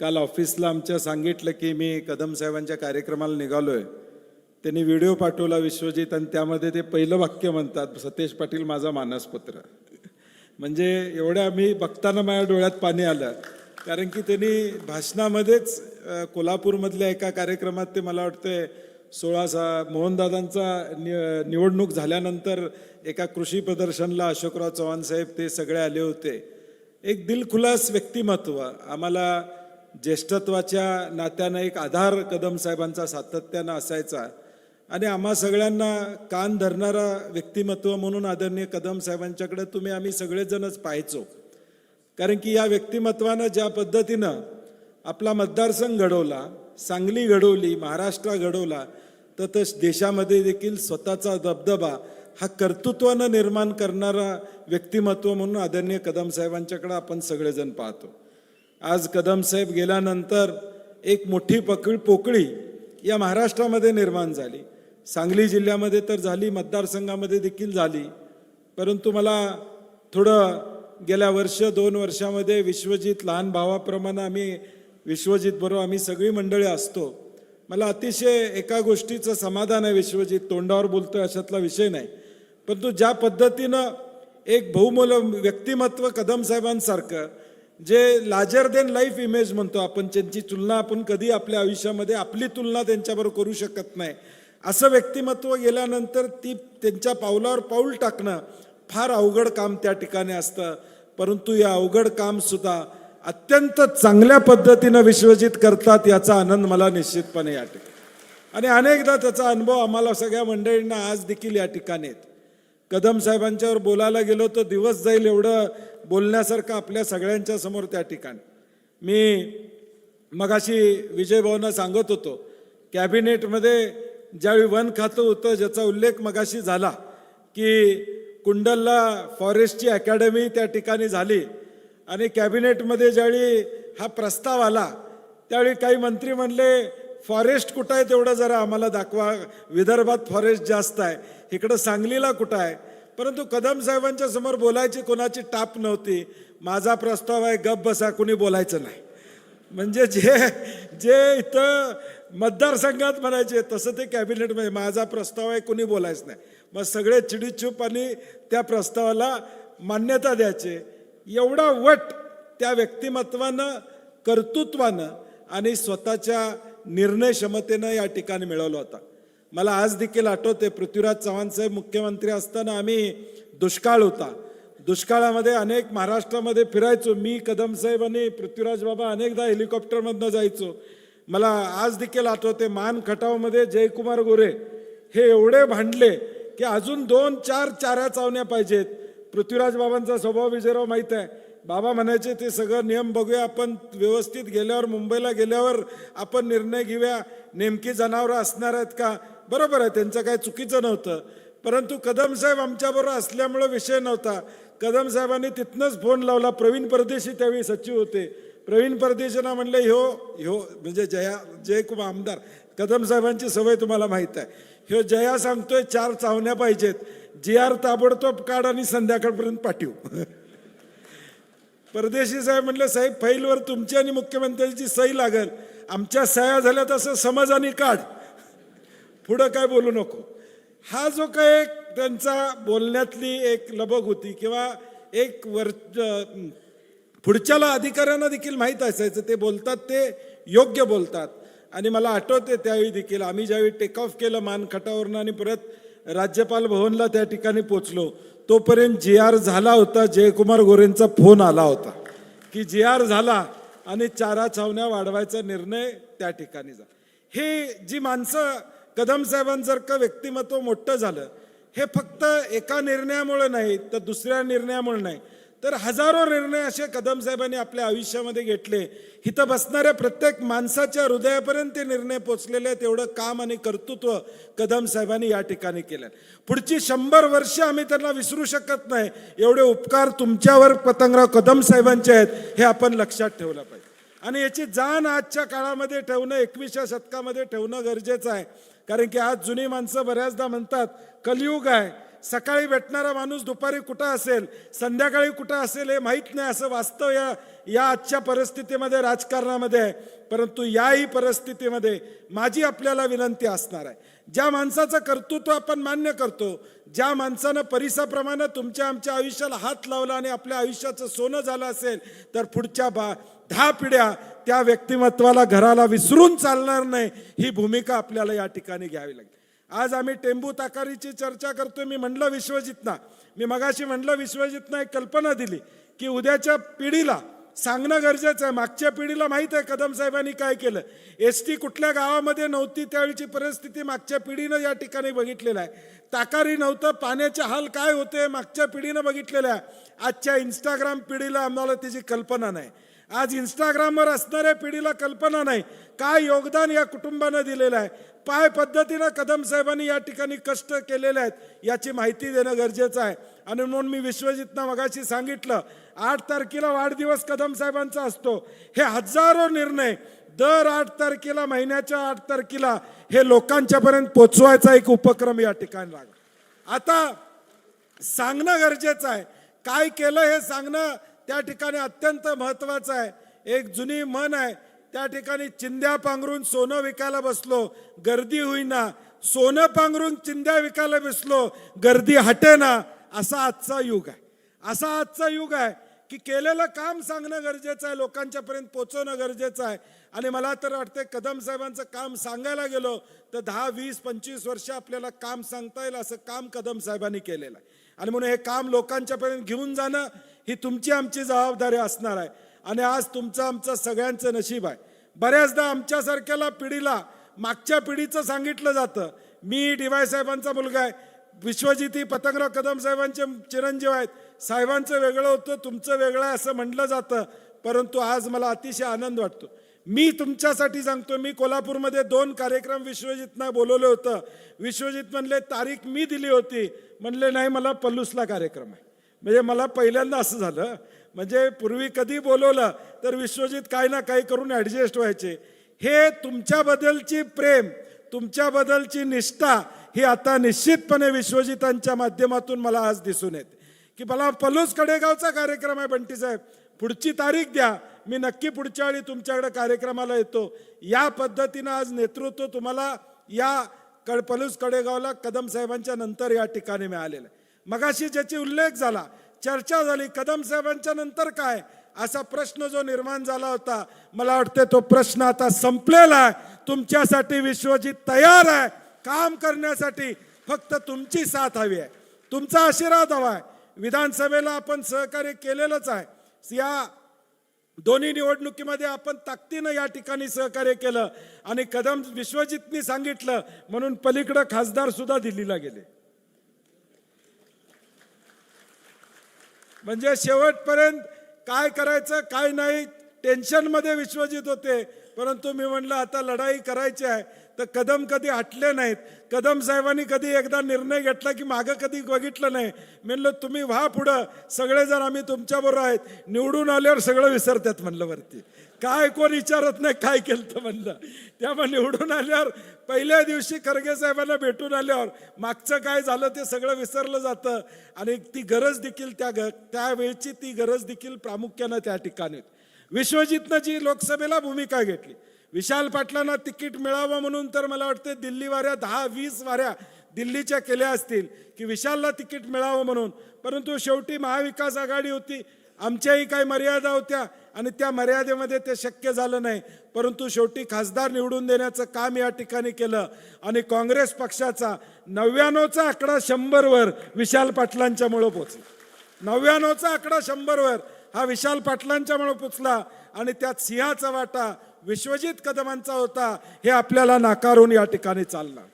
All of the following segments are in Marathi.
काल ऑफिसला आमच्या सांगितलं की मी कदम साहेबांच्या कार्यक्रमाला निघालो आहे त्यांनी व्हिडिओ पाठवला विश्वजित आणि त्यामध्ये ते पहिलं वाक्य म्हणतात सतेज पाटील माझा मानसपुत्र. म्हणजे एवढ्या मी बघताना माझ्या डोळ्यात पाणी आलं. कारण की त्यांनी भाषणामध्येच कोल्हापूरमधल्या एका कार्यक्रमात ते मला वाटतं सोळा सा मोहनदादांचा नि निवडणूक झाल्यानंतर एका कृषी प्रदर्शनला अशोकराव चव्हाण साहेब ते सगळे आले होते. एक दिलखुलास व्यक्तिमत्व. आम्हाला ज्येष्ठत्वाच्या नात्यानं एक आधार कदम साहेबांचा सातत्यानं असायचा. आणि आम्हा सगळ्यांना कान धरणारा व्यक्तिमत्व म्हणून आदरणीय कदम साहेबांच्याकडे तुम्ही आम्ही सगळेजणच पाहायचो. कारण की या व्यक्तिमत्वानं ज्या पद्धतीनं आपला मतदारसंघ घडवला सांगली घडवली महाराष्ट्र घडवला तर तस देशामध्ये देखील स्वतःचा दबदबा हा कर्तृत्वानं निर्माण करणारा व्यक्तिमत्व म्हणून आदरणीय कदम साहेबांच्याकडे आपण सगळेजण पाहतो. आज कदम साहेब गेल्यानंतर एक मोठी पकड पोकळी या महाराष्ट्रामध्ये निर्माण झाली. सांगली जिल्ह्यामध्ये तर झाली मतदारसंघामध्ये देखील झाली. परंतु मला थोडं गेल्या वर्ष दोन वर्षामध्ये विश्वजित लहान भावाप्रमाणे आम्ही विश्वजित बरोबर आम्ही सगळी मंडळी असतो. मला अतिशय एका गोष्टीचं समाधान आहे विश्वजित तोंडावर बोलतोय अशातला विषय नाही. परंतु ज्या पद्धतीनं एक बहुमूल व्यक्तिमत्व कदम साहेबांसारखं जे लाजर देन लाईफ इमेज म्हणतो आपण त्यांची तुलना आपण कधी आपल्या आयुष्यामध्ये आपली तुलना त्यांच्याबरोबर करू शकत नाही. असं व्यक्तिमत्व गेल्यानंतर ती त्यांच्या पावलावर पाऊल टाकणं फार अवघड काम त्या ठिकाणी असतं. परंतु या अवघड कामसुद्धा अत्यंत चांगल्या पद्धतीनं विश्वजित करतात याचा आनंद मला निश्चितपणे या ठिकाणी. आणि अनेकदा त्याचा अनुभव आम्हाला सगळ्या मंडळींना आज देखील या ठिकाणी आहेत कदम साहेबांच्यावर बोलायला गेलो तर दिवस जाईल एवढं बोलण्यासारखं आपल्या सगळ्यांच्या समोर त्या ठिकाणी. मी मगाशी विजय भाऊंना सांगत होतो कॅबिनेटमध्ये ज्यावेळी वन खातं होतं ज्याचा उल्लेख मगाशी झाला की कुंडलला फॉरेस्टची अकॅडमी त्या ठिकाणी झाली आणि कॅबिनेटमध्ये ज्यावेळी हा प्रस्ताव आला त्यावेळी काही मंत्री म्हणले फॉरेस्ट कुठं आहे तेवढं जरा आम्हाला दाखवा. विदर्भात फॉरेस्ट जास्त आहे. इकडं सांगलीला कुठं आहे? परंतु कदम साहेबांच्या समोर बोलायची कोणाची टाप नव्हती. माझा प्रस्ताव आहे गप बसा कुणी बोलायचं नाही. म्हणजे जे जे इथं मतदारसंघात म्हणायचे तसं ते कॅबिनेटमध्ये माझा प्रस्ताव आहे कुणी बोलायचं नाही. मग सगळे चिडीचूप आणि त्या प्रस्तावाला मान्यता द्यायचे. एवढा वट त्या व्यक्तिमत्वानं कर्तृत्वानं आणि स्वतःच्या निर्णय क्षमतेनं या ठिकाणी मिळवला होता. मला आज देखील आठवते पृथ्वीराज चव्हाण साहेब मुख्यमंत्री असताना आम्ही दुष्काळ होता. दुष्काळामध्ये अनेक महाराष्ट्रामध्ये फिरायचो. मी कदम साहेब आणि पृथ्वीराज बाबा अनेकदा हेलिकॉप्टरमधनं जायचो. मला आज देखील आठवते मान खटावमध्ये जयकुमार गोरे हे एवढे भांडले की अजून दोन चार चाऱ्या चावण्या पाहिजेत. पृथ्वीराज बाबांचा स्वभाव विजयराव माहीत आहे. बाबा म्हणायचे ते सगळं नियम बघूया. आपण व्यवस्थित गेल्यावर मुंबईला गेल्यावर आपण निर्णय घेऊया. नेमकी जनावरं असणार आहेत का? बरोबर आहे त्यांचं काय चुकीचं नव्हतं. परंतु कदम साहेब आमच्याबरोबर असल्यामुळं विषय नव्हता. कदम साहेबांनी तिथनंच फोन लावला. प्रवीण परदेशी त्यावेळी सचिव होते. प्रवीण परदेशींना म्हणले ह्यो ह्यो म्हणजे जया जयकुमार आमदार कदम साहेबांची सवय तुम्हाला माहीत आहे. ह्यो जया सांगतोय चार चावण्या पाहिजेत. जी आर ताबडतोब काढ आणि संध्याकाळपर्यंत पाठवू. परदेशी साहेब म्हटलं साहेब फाईलवर तुमची आणि मुख्यमंत्र्यांची सही लागल. आमच्या सह्या झाल्या तसं समज आणि काढ. पुढं काय बोलू नको. हा जो काय एक त्यांचा बोलण्यातली एक लबग होती किंवा एक वर पुढच्याला अधिकाऱ्यांना देखील माहीत असायचं. ते बोलतात ते योग्य बोलतात. आणि मला आठवते त्यावेळी देखील आम्ही ज्यावेळी टेक ऑफ केलं मानखटावरनं आणि परत राज्यपाल भवनला त्या ठिकाणी पोचलो. तोपर्यंत जे आर झाला होता जयकुमार गोरेंचा फोन आला होता. की जे आर झाला आणि चारा छावण्या वाढवायचा निर्णय त्या ठिकाणी झाला. हे जी माणसं कदम साहेबांसारखं व्यक्तिमत्व मोठं झालं हे फक्त एका निर्णयामुळे नाही तर दुसऱ्या निर्णयामुळे नाही. तर हजारो निर्णय असे कदम साहेबांनी आपल्या आयुष्यामध्ये घेतले. इथं बसणाऱ्या प्रत्येक माणसाच्या हृदयापर्यंत ते निर्णय पोचलेले आहेत एवढं काम आणि कर्तृत्व कदम साहेबांनी या ठिकाणी केलं पुढची शंभर वर्ष आम्ही त्यांना विसरू शकत नाही. एवढे उपकार तुमच्यावर पतंगराव कदम साहेबांचे आहेत हे आपण लक्षात ठेवलं पाहिजे. आणि याची जाण आजच्या काळामध्ये ठेवणं एकवीसच्या शतकामध्ये ठेवणं गरजेचं आहे. कारण की आज जुनी माणसं बऱ्याचदा म्हणतात कलियुग आहे. सकाळी भेटणारा माणूस दुपारी कुठं असेल संध्याकाळी कुठं असेल हे माहीत नाही असं वास्तव या या आजच्या परिस्थितीमध्ये राजकारणामध्ये आहे. परंतु याही परिस्थितीमध्ये माझी आपल्याला विनंती असणार आहे. ज्या माणसाचं कर्तृत्व आपण मान्य करतो ज्या माणसानं परिसाप्रमाणे तुमच्या आमच्या आयुष्याला हात लावला आणि आपल्या आयुष्याचं सोनं झालं असेल तर पुढच्या बा दहा पिढ्या त्या व्यक्तिमत्वाला घराला विसरून चालणार नाही ही भूमिका आपल्याला या ठिकाणी घ्यावी लागेल आज आम्ही टेंबू ताकारीची चर्चा करतोय. मी म्हणलं विश्वजितना. मी मगाशी म्हणलं विश्वजितना एक कल्पना दिली की उद्याच्या पिढीला सांगणं गरजेचं आहे. मागच्या पिढीला माहीत आहे कदम साहेबांनी काय केलं. एस टी कुठल्या गावामध्ये नव्हती त्यावेळीची परिस्थिती मागच्या पिढीनं या ठिकाणी बघितलेलं आहे. ताकारी नव्हतं पाण्याचे हाल काय होते मागच्या पिढीनं बघितलेलं आहे. आजच्या इंस्टाग्राम पिढीला आम्हाला त्याची कल्पना नाही. आज इंस्टाग्रामवर असणाऱ्या पिढीला कल्पना नाही. काय योगदान या कुटुंबानं दिलेलं आहे. पाय पद्धतीनं कदम साहेबांनी या ठिकाणी कष्ट केलेले आहेत याची माहिती देणं गरजेचं आहे. आणि म्हणून मी विश्वजितना मगाशी सांगितलं आठ तारखेला वाढदिवस कदम साहेबांचा असतो. हे हजारो निर्णय दर आठ तारखेला महिन्याच्या आठ तारखेला हे लोकांच्यापर्यंत पोचवायचा एक उपक्रम या ठिकाणी लागला. आता सांगणं गरजेचं आहे. काय केलं हे सांगणं त्या ठिकाणी अत्यंत महत्त्वाचं आहे. एक जुनी मन आहे त्या ठिकाणी चिंध्या पांघरून सोनं विकायला बसलो गर्दी होईना. सोनं पांघरून चिंध्या विकायला बसलो गर्दी हटेना. असा आजचा युग आहे. असा आजचा युग आहे की केलेलं काम सांगणं गरजेचं आहे लोकांच्यापर्यंत पोचवणं गरजेचं आहे. आणि मला तर वाटते कदम साहेबांचं काम सांगायला गेलो तर दहा वीस पंचवीस वर्ष आपल्याला काम सांगता येईल असं काम कदम साहेबांनी केलेलं आहे. आणि म्हणून हे काम लोकांच्यापर्यंत घेऊन जाणं ही तुमची आमची जबाबदारी असणार आहे. आणि आज तुमचं आमचं सगळ्यांचं नशीब आहे. बऱ्याचदा आमच्यासारख्याला पिढीला मागच्या पिढीचं सांगितलं जातं. मी डी वाय साहेबांचा मुलगा आहे. विश्वजिती पतंगराव कदम साहेबांचे चिरंजीव आहेत. साहेबांचं वेगळं होतं तुमचं वेगळं आहे असं म्हटलं जातं. परंतु आज मला अतिशय आनंद वाटतो. मी तुमच्यासाठी सांगतो मी कोल्हापूरमध्ये दोन कार्यक्रम विश्वजितना बोलवलं होतं. विश्वजित म्हणले तारीख मी दिली होती. म्हणले नाही मला पल्लूसला कार्यक्रम आहे. म्हणजे मला पहिल्यांदा असं झालं. म्हणजे पूर्वी कधी बोलवलं तर विश्वजित काही ना काही करून ॲडजस्ट व्हायचे. हे तुमच्याबद्दलची प्रेम तुमच्याबद्दलची निष्ठा ही आता निश्चितपणे विश्वजितांच्या माध्यमातून मला आज दिसून येते. की मला पलूस कडेगावचा कार्यक्रम आहे बंटी साहेब. पुढची तारीख द्या. मी नक्की पुढच्या वेळी तुमच्याकडे कार्यक्रमाला येतो. या पद्धतीनं आज नेतृत्व तुम्हाला या कड पलूस कडेगावला कदम साहेबांच्या नंतर या ठिकाणी मिळालेलं आहे. मगाशी ज्याची उल्लेख झाला चर्चा झाली. कदम साहेबांच्या नंतर काय? असा प्रश्न जो निर्माण झाला होता मला वाटते तो प्रश्न आता संपलेला आहे. तुमच्यासाठी विश्वजित तयार आहे. काम करण्यासाठी फक्त तुमची साथ हवी आहे. तुमचा आशीर्वाद हवा आहे. विधानसभेला आपण सहकार्य केलेलंच आहे. या दोन्ही निवडणुकीमध्ये आपण ताकदीनं या ठिकाणी सहकार्य केलं आणि कदम विश्वजितनी सांगितलं म्हणून पलीकडं खासदार सुद्धा दिल्लीला गेले. म्हणजे शेवटपर्यंत काय करायचं काय नाही टेन्शनमध्ये विश्वजित होते. परंतु मी म्हणलं आता लढाई करायची आहे तर कदम कधी हटले नाहीत. कदम साहेबांनी कधी एकदा निर्णय घेतला की मागं कधी बघितलं नाही. म्हणलं तुम्ही व्हा पुढं. सगळेजण आम्ही तुमच्याबरोबर आहेत. निवडून आल्यावर सगळं विसरतात म्हणलं वरती. काय कोण विचारत नाही काय केलं तर म्हणलं. त्यामुळे निवडून आल्यावर पहिल्या दिवशी खरगे साहेबांना भेटून आल्यावर मागचं काय झालं ते सगळं विसरलं जातं. आणि ती गरज देखील त्या ग त्यावेळची ती गरज देखील प्रामुख्यानं त्या ठिकाणी. विश्वजितनं जी लोकसभेला भूमिका घेतली. विशाल पाटलांना तिकीट मिळावं म्हणून तर मला वाटते दिल्ली वाऱ्या दहा वीस वाऱ्या दिल्लीच्या केल्या असतील की विशालला तिकीट मिळावं म्हणून. परंतु शेवटी महाविकास आघाडी होती आमच्याही काही मर्यादा होत्या आणि त्या मर्यादेमध्ये ते शक्य झालं नाही. परंतु शेवटी खासदार निवडून देण्याचं काम या ठिकाणी केलं आणि काँग्रेस पक्षाचा नव्याण्णवचा आकडा शंभरवर विशाल पाटलांच्यामुळं पोचला. नव्याण्णवचा आकडा शंभरवर हा विशाल पाटलांच्यामुळं पोचला आणि त्यात सिंहाचा वाटा विश्वजित कदमांचा होता हे आपल्याला नाकारून या ठिकाणी चालणार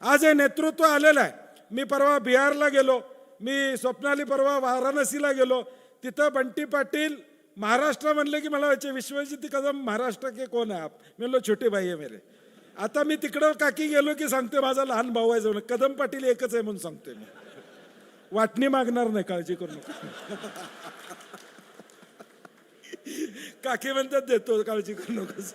आज हे नेतृत्व आलेलं आहे. मी परवा बिहारला गेलो. मी स्वप्नाली परवा वाराणसीला गेलो. तिथं बंटी पाटील महाराष्ट्र म्हणले की मला व्हायचे विश्वजित कदम महाराष्ट्र के कोण आहे आप? मी म्हणलो छोटे भाई आहे मेरे. आता मी तिकडं काकी गेलो की सांगते माझा लहान भाऊ आहे जाऊन कदम पाटील एकच आहे म्हणून सांगतोय मी. वाटणी मागणार नाही काळजी करू नका. काकी म्हणतात देतो काळजी करू नकोस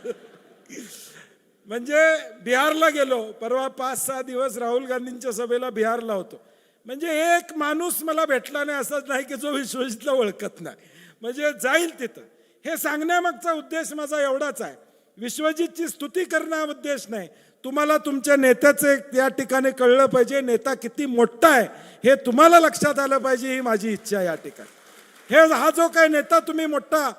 म्हणजे बिहारला गेलो. परवा पाच सहा दिवस राहुल गांधींच्या सभेला बिहारला होतो. म्हणजे एक माणूस मला भेटला नाही असंच नाही की जो विश्वजितला ओळखत नाही. म्हणजे जाईल तिथं. हे सांगण्यामागचा उद्देश माझा एवढाच आहे. विश्वजितची स्तुती करणं हा उद्देश नाही. तुम्हाला तुमच्या नेत्याचं एक या ठिकाणी कळलं पाहिजे नेता किती मोठा आहे हे तुम्हाला लक्षात आलं पाहिजे ही माझी इच्छा या ठिकाणी. हे हा जो काही नेता तुम्ही मोठा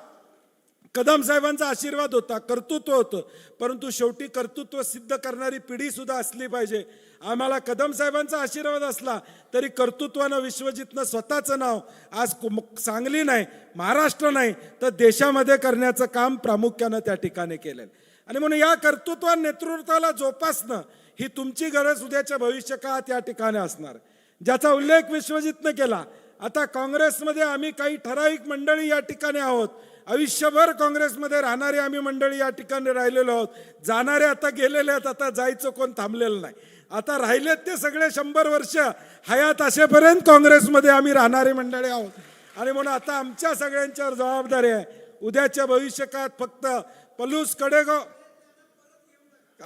कदम साहेबांचा आशीर्वाद होता कर्तृत्व होतं परंतु शेवटी कर्तृत्व सिद्ध करणारी पिढी सुद्धा असली पाहिजे. आम्हाला कदम साहेबांचा आशीर्वाद असला तरी कर्तृत्वानं विश्वजितनं स्वतःचं नाव आज सांगली नाही महाराष्ट्र नाही तर देशामध्ये करण्याचं काम प्रामुख्यानं त्या ठिकाणी केलं आणि म्हणून या कर्तृत्व नेतृत्वाला जोपासणं ही तुमची गरज उद्याच्या भविष्यकाळात या ठिकाणी असणार. ज्याचा उल्लेख विश्वजितनं केला आता काँग्रेसमध्ये आम्ही काही ठराविक मंडळी या ठिकाणी आहोत आयुष्यभर काँग्रेसमध्ये राहणारे आम्ही मंडळी या ठिकाणी राहिलेलो आहोत. जाणारे आता गेलेले आहेत आता जायचं कोण थांबलेलं नाही. आता राहिलेत ते सगळे शंभर वर्ष हयात असेपर्यंत काँग्रेसमध्ये आम्ही राहणारे मंडळी आहोत. आणि म्हणून आता आमच्या सगळ्यांच्यावर जबाबदारी आहे. उद्याच्या भविष्यकाळात फक्त पलूस कडेगाव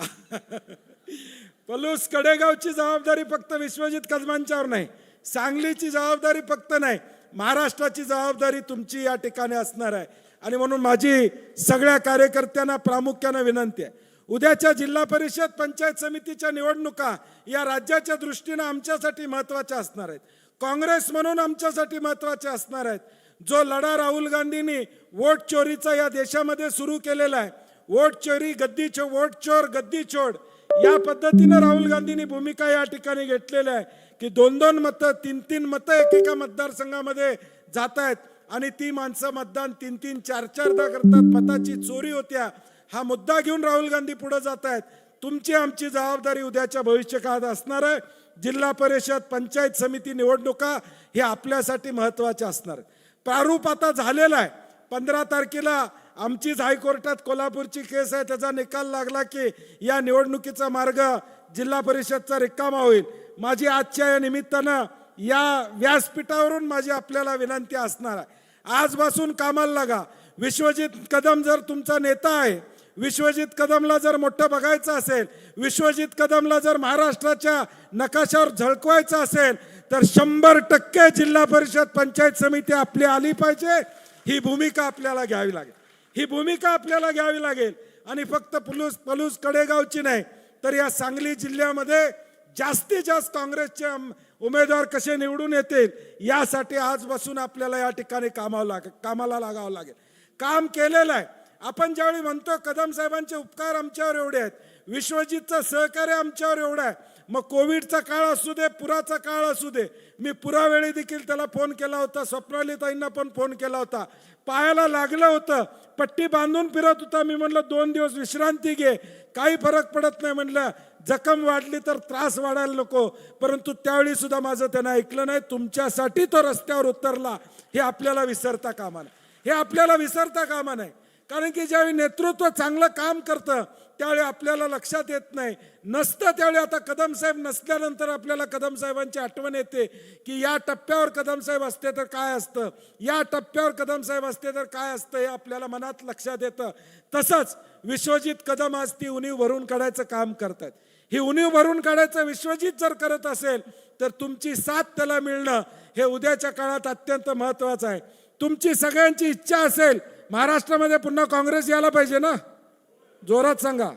पलूस कडेगावची जबाबदारी फक्त विश्वजित कदमांच्यावर नाही. सांगलीची जबाबदारी फक्त नाही. महाराष्ट्राची जबाबदारी तुमची या ठिकाणी असणार आहे. आणि म्हणून माझी सगळ्या कार्यकर्त्यांना प्रामुख्यानं विनंती आहे. उद्याच्या जिल्हा परिषद पंचायत समितीच्या निवडणुका या राज्याच्या दृष्टीनं आमच्यासाठी महत्त्वाच्या असणार आहेत. काँग्रेस म्हणून आमच्यासाठी महत्त्वाच्या असणार आहेत. जो लढा राहुल गांधींनी वोट चोरीचा या देशामध्ये सुरू केलेला आहे. वोट चोरी गद्दी छो वोट चोर गद्दी छोड या पद्धतीनं राहुल गांधींनी भूमिका या ठिकाणी घेतलेल्या आहे की दोन दोन मतं तीन तीन मतं एकेका मतदारसंघामध्ये जात आहेत. आणि ती माणसं मतदान तीन तीन चार चारदा करतात. मताची चोरी होत्या. हा मुद्दा घेऊन राहुल गांधी पुढे जात आहेत. तुमची आमची जबाबदारी उद्याच्या भविष्यकाळात असणार आहे. जिल्हा परिषद पंचायत समिती निवडणुका हे आपल्यासाठी महत्त्वाच्या असणार प्रारूप आता झालेला आहे. पंधरा तारखेला आमचीच हायकोर्टात कोल्हापूरची केस आहे. त्याचा निकाल लागला की या निवडणुकीचा मार्ग जिल्हा परिषदचा रिकामा होईल. माझी आजच्या या निमित्तानं या व्यासपीठावरून माझी आपल्याला विनंती असणार आहे. आजपासून कामाला लागा. विश्वजित कदम जर तुमचा नेता आहे विश्वजित कदमला जर मोठं बघायचं असेल विश्वजित कदमला जर महाराष्ट्राच्या नकाशावर झळकवायचं असेल तर शंभर टक्के जिल्हा परिषद पंचायत समिती आपली आली पाहिजे. ही भूमिका आपल्याला घ्यावी लागेल. ही भूमिका आपल्याला घ्यावी लागेल. आणि फक्त पलूस पलूस कडेगावची नाही तर या सांगली जिल्ह्यामध्ये जास्तीत जास्त काँग्रेसचे उमेदवार कसे निवडून येतील यासाठी आजपासून आपल्याला या ठिकाणी कामावं लाग कामाला लागावं लागेल. काम केलेलं आहे. आपण ज्यावेळी म्हणतो कदम साहेबांचे उपकार आमच्यावर एवढे आहेत विश्वजितचं सहकार्य आमच्यावर एवढं आहे मग कोविडचा काळ असू दे पुराचा काळ असू दे मी पुरावेळी देखील त्याला फोन केला होता स्वप्नालीताईंना पण फोन केला होता. पायाला लागलं होतं. पट्टी बांधून फिरत होता. मी म्हणलं दोन दिवस विश्रांती घे. काही फरक पडत नाही म्हणलं. जखम वाढली तर त्रास वाढायला नको. परंतु त्यावेळी सुद्धा माझं त्यानं ऐकलं नाही. तुमच्यासाठी तो रस्त्यावर उतरला. हे आपल्याला विसरता कामा नाही हे आपल्याला विसरता कामा नाही कारण की ज्यावेळी नेतृत्व चांगलं काम करतं त्यावेळी आपल्याला लक्षात येत नाही. नसतं त्यावेळी आता कदम साहेब नसल्यानंतर आपल्याला कदम साहेबांची आठवण येते की या टप्प्यावर कदम साहेब असते तर काय असतं? या टप्प्यावर कदम साहेब असते तर काय असतं हे आपल्याला मनात लक्षात येतं. तसंच विश्वजित कदम आज ती उणीव भरून काढायचं काम करतात. ही उणीव भरून काढायचं विश्वजित जर करत असेल तर तुमची साथ त्याला मिळणं हे उद्याच्या काळात अत्यंत महत्त्वाचं आहे. तुमची सगळ्यांची इच्छा असेल महाराष्ट्रामध्ये पुन्हा काँग्रेस यायला पाहिजे ना? जोरात सांगा.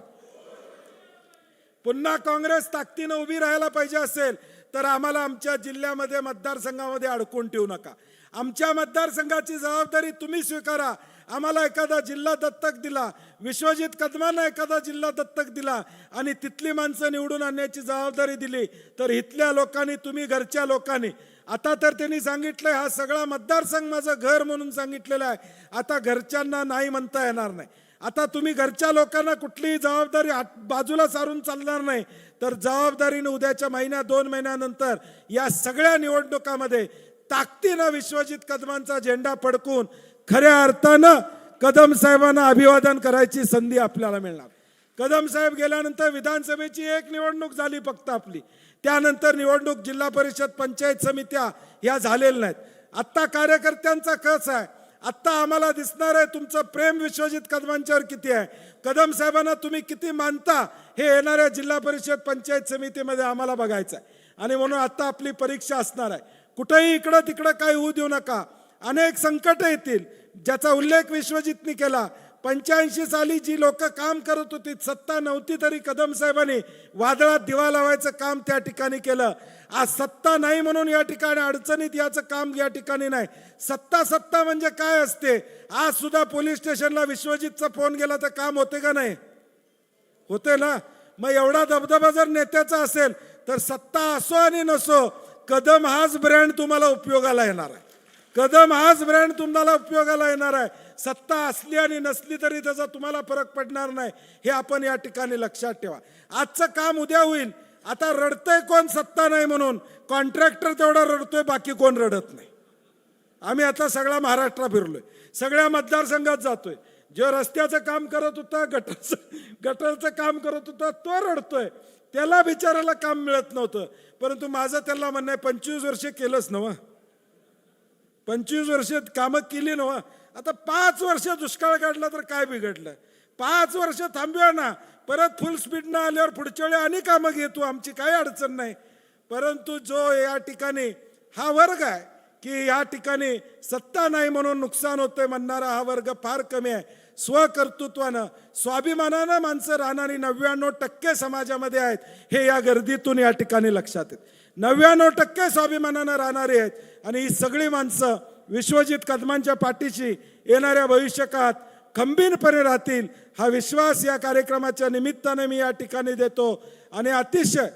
पुन्हा काँग्रेस ताकदीनं उभी राहायला पाहिजे असेल तर आम्हाला आमच्या जिल्ह्यामध्ये मतदारसंघामध्ये अडकून ठेवू नका. आमच्या मतदारसंघाची जबाबदारी तुम्ही स्वीकारा. आम्हाला एखादा जिल्हा दत्तक दिला विश्वजित कदमांना एखादा जिल्हा दत्तक दिला आणि तिथली माणसं निवडून आणण्याची जबाबदारी दिली तर इथल्या लोकांनी तुम्ही घरच्या लोकांनी आता तर त्यांनी सांगितलंय हा सगळा मतदारसंघ माझं घर म्हणून सांगितलेलं आहे. आता घरच्यांना नाही म्हणता येणार नाही. आता तुम्ही घरच्या लोकांना कुठलीही जबाबदारी आत- बाजूला सारून चालणार नाही. तर जबाबदारीने उद्याच्या महिन्या दोन महिन्यानंतर या सगळ्या निवडणुकामध्ये ताकदीनं विश्वजित कदमांचा झेंडा फडकून खऱ्या अर्थानं कदम साहेबांना अभिवादन करायची संधी आपल्याला मिळणार. कदम साहेब गेल्यानंतर विधानसभेची एक निवडणूक झाली फक्त आपली. त्यानंतर निवडणूक जिल्हा परिषद पंचायत समित्या या झालेल्या नाहीत. आत्ता कार्यकर्त्यांचा कस आहे? आत्ता आम्हाला दिसणार आहे तुमचं प्रेम विश्वजित कदमांच्यावर किती आहे? कदम साहेबांना तुम्ही किती मानता हे येणाऱ्या जिल्हा परिषद पंचायत समितीमध्ये आम्हाला बघायचं आहे. आणि म्हणून आत्ता आपली परीक्षा असणार आहे. कुठेही इकडं तिकडं काही होऊ देऊ नका. अनेक संकट येतील. ज्याचा उल्लेख विश्वजितनी केला पंच्याऐंशी साली जी लोक काम करत होती सत्ता नव्हती तरी कदम साहेबांनी वादळात दिवा लावायचं काम त्या ठिकाणी केलं. आज सत्ता नाही म्हणून या ठिकाणी अडचणीत याचं काम या ठिकाणी नाही. सत्ता सत्ता म्हणजे काय असते? आज सुद्धा पोलीस स्टेशनला विश्वजितचा फोन गेला तर काम होते का नाही? होते ना? मग एवढा दबदबा जर नेत्याचा असेल तर सत्ता असो आणि नसो कदम हाच ब्रँड तुम्हाला उपयोगाला येणार आहे. कदम हाच ब्रँड तुम्हाला उपयोगाला येणार आहे. सत्ता असली आणि नसली तरी त्याचा तुम्हाला फरक पडणार नाही. हे आपण या ठिकाणी लक्षात ठेवा. आजचं काम उद्या होईल. आता रडतंय कोण? सत्ता नाही म्हणून. कॉन्ट्रॅक्टर तेवढा रडतोय बाकी कोण रडत नाही. आम्ही आता सगळा महाराष्ट्र फिरलोय. सगळ्या मतदारसंघात जातोय. जो रस्त्याचं काम करत होता गटरचं गटरचं काम करत होता तो रडतोय. त्याला बिचारायला काम मिळत नव्हतं. परंतु माझं त्याला म्हणणं आहे पंचवीस वर्षे केलंच नव्हतं पंचवीस वर्षात कामं केली नव आता पाच वर्ष दुष्काळ काढला तर काय बिघडलं? पाच वर्ष थांबूया ना परत फुल स्पीडनं आल्यावर पुढच्या वेळी आणि कामं घेतो आमची काही अडचण नाही. परंतु जो या ठिकाणी हा वर्ग आहे की या ठिकाणी सत्ता नाही म्हणून नुकसान होतंय म्हणणारा हा वर्ग फार कमी आहे. स्वकर्तृत्वानं स्वाभिमानानं माणसं राहणारी नव्याण्णव टक्के समाजामध्ये आहेत हे या गर्दीतून या ठिकाणी लक्षात येत. नव्याण्णव टक्के स्वाभिमानानं राहणारे आहेत आणि ही सगळी माणसं विश्वजित कदमांच्या पाठीशी येणाऱ्या भविष्यकाळात खंबीरपणे राहतील. हा विश्वास या कार्यक्रमाच्या निमित्ताने मी या ठिकाणी देतो. आणि अतिशय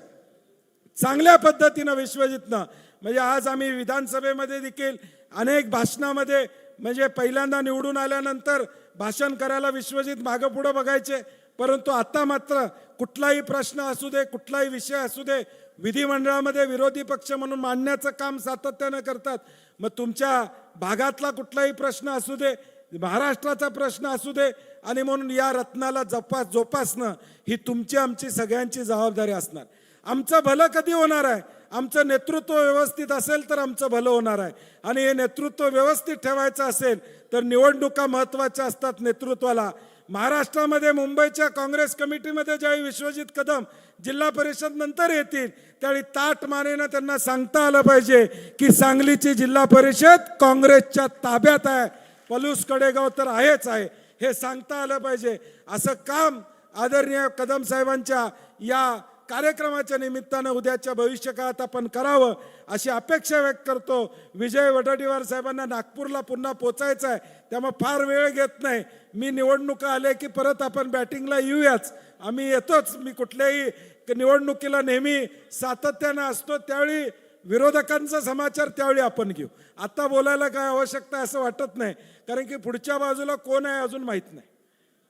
चांगल्या पद्धतीनं विश्वजितनं म्हणजे आज आम्ही विधानसभेमध्ये देखील अनेक भाषणामध्ये म्हणजे पहिल्यांदा निवडून आल्यानंतर भाषण करायला विश्वजित मागं पुढं बघायचे. परंतु आता मात्र कुठलाही प्रश्न असू दे कुठलाही विषय असू दे विधिमंडळामध्ये विरोधी पक्ष म्हणून मांडण्याचं काम सातत्यानं करतात. मग तुमच्या भागातला कुठलाही प्रश्न असू दे महाराष्ट्राचा प्रश्न असू दे आणि म्हणून या रत्नाला जपास जोपासणं ही तुमची आमची सगळ्यांची जबाबदारी असणार. आमचं भलं कधी होणार आहे? आमचं नेतृत्व व्यवस्थित असेल तर आमचं भलं होणार आहे. आणि हे नेतृत्व व्यवस्थित ठेवायचं असेल तर निवडणुका महत्त्वाच्या असतात नेतृत्वाला. महाराष्ट्रामध्ये मुंबईच्या काँग्रेस कमिटीमध्ये ज्यावेळी विश्वजित कदम जिल्हा परिषद नंतर येतील त्यावेळी ताट मानेनं त्यांना सांगता आलं पाहिजे की सांगलीची जिल्हा परिषद काँग्रेसच्या ताब्यात आहे. पलूस कडेगाव तर आहेच आहे. हे सांगता आलं पाहिजे. असं काम आदरणीय कदम साहेबांच्या या कार्यक्रमाच्या निमित्तानं उद्याच्या भविष्यकाळात आपण करावं. अशी अपेक्षा व्यक्त करतो. विजय वडाडीवार साहेबांना नागपूरला पुन्हा पोचायचं आहे त्यामुळे फार वेळ घेत नाही. मी निवडणुका आले की परत आपण बॅटिंगला येऊयाच. आम्ही येतोच. मी कुठल्याही निवडणुकीला नेहमी सातत्यानं असतो. त्यावेळी विरोधकांचा समाचार त्यावेळी आपण घेऊ. आता बोलायला काय आवश्यकता आहे असं वाटत नाही. कारण की पुढच्या बाजूला कोण आहे अजून माहीत नाही.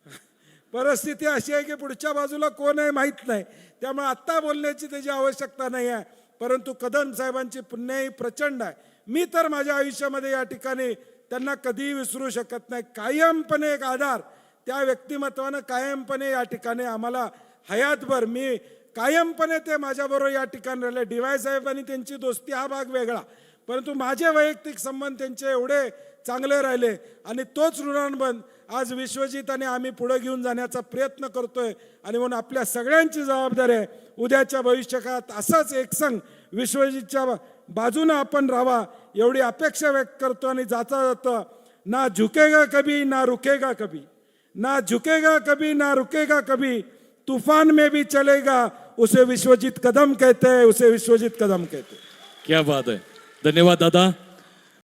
परिस्थिती अशी आहे की पुढच्या बाजूला कोण आहे माहीत नाही. त्यामुळे आत्ता बोलण्याची त्याची आवश्यकता नाही आहे. परंतु कदम साहेबांची पुण्याही प्रचंड आहे. मी तर माझ्या आयुष्यामध्ये या ठिकाणी त्यांना कधीही विसरू शकत नाही. कायमपणे एक आधार त्या व्यक्तिमत्वानं कायमपणे या ठिकाणी आम्हाला हयातभर मी कायमपणे ते माझ्याबरोबर या ठिकाणी राहिले. डी वाय साहेब आणि त्यांची दोस्ती हा भाग वेगळा. परंतु माझे वैयक्तिक संबंध त्यांचे एवढे चांगले राहिले आणि तोच ऋणानुबंध आज विश्वजित आणि आम्ही पुढे घेऊन जाण्याचा प्रयत्न करतोय. आणि म्हणून आपल्या सगळ्यांची जबाबदारी आहे. उद्याच्या भविष्यकाळात असाच एकसंघ विश्वजितच्या बाजूनं आपण राहावा एवढी अपेक्षा व्यक्त करतो आणि जाता जाता ना झुकेगा कभी ना रुकेगा कभी. ना झुकेगा कभी ना रुकेगा कभी. तूफान में भी चलेगा उसे विश्वजीत कदम कहते हैं उसे विश्वजीत कदम कहते हैं. क्या बात है. धन्यवाद दादा.